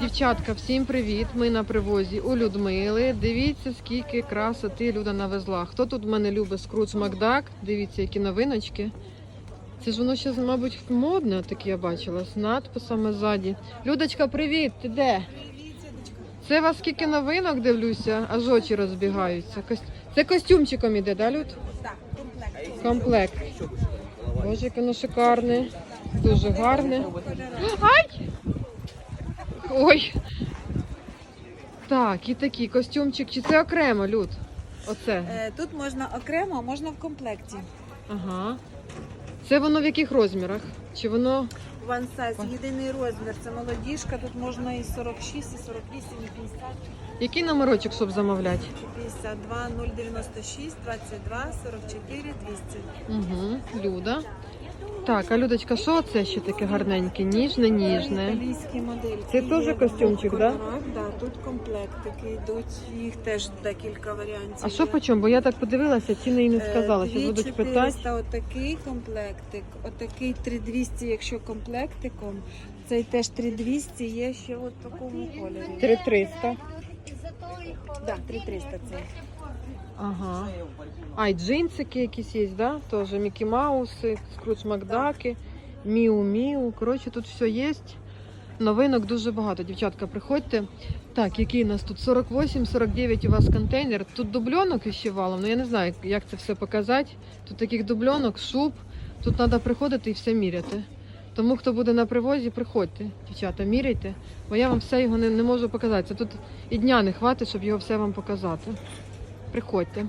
Дівчатка, всім привіт! Ми на привозі у Людмили. Дивіться, скільки красоти Люда навезла. Хто тут в мене любить скрудж Макдак? Дивіться, які новиночки. Це ж воно ще, мабуть, модне, таке я бачила, з надписами ззаді. Людочка, привіт! Ти де? Це у вас скільки новинок дивлюся, аж очі розбігаються. Це костюмчиком іде, да, Люд? Так, комплект. Комплект. Боже, яке воно шикарне. Дуже гарне. Ай! Ой. Так, і такий костюмчик. Чи це окремо, Люд? Оце. Е, Тут можна окремо, а можна в комплекті. Ага. Це воно в яких розмірах? Чи воно. One size, єдиний розмір. Це молодіжка, тут можна і 46, і 48, і 50, Який номерочок, щоб замовляти? І 52, 096, 22, 44, 200. Угу, Люда. Так, а Людочка, що це ще таке гарненьке? Ніжне, ніжне. Італійські модельки. Це теж костюмчик, в да? Да, тут комплектики йдуть, їх теж декілька варіантів. А що по чому? Бо я так подивилася, ціни і не Е, сказала, що будуть 2400 питати. отакий комплектик, отакий 3200, якщо комплектиком. Цей теж 3200 є ще от в такому кольорі. 3300. Да, 3300 це. Ага. А, і джинсики якісь є, да? Тоже Мікі Мауси, Скрудж Макдаки, Міу Міу. Коротше, тут все є. Новинок дуже багато. Дівчатка, приходьте. Так, який у нас тут 48-49 у вас контейнер. Тут дубльонок іще валом. Ну я не знаю, як це все показати. Тут таких дубльонок, шуб. Тут треба приходити і все міряти. Тому хто буде на привозі, приходьте, дівчата, міряйте, бо я вам все його не, не можу показати. Це тут і дня не хватить, щоб його все вам показати. Приходьте.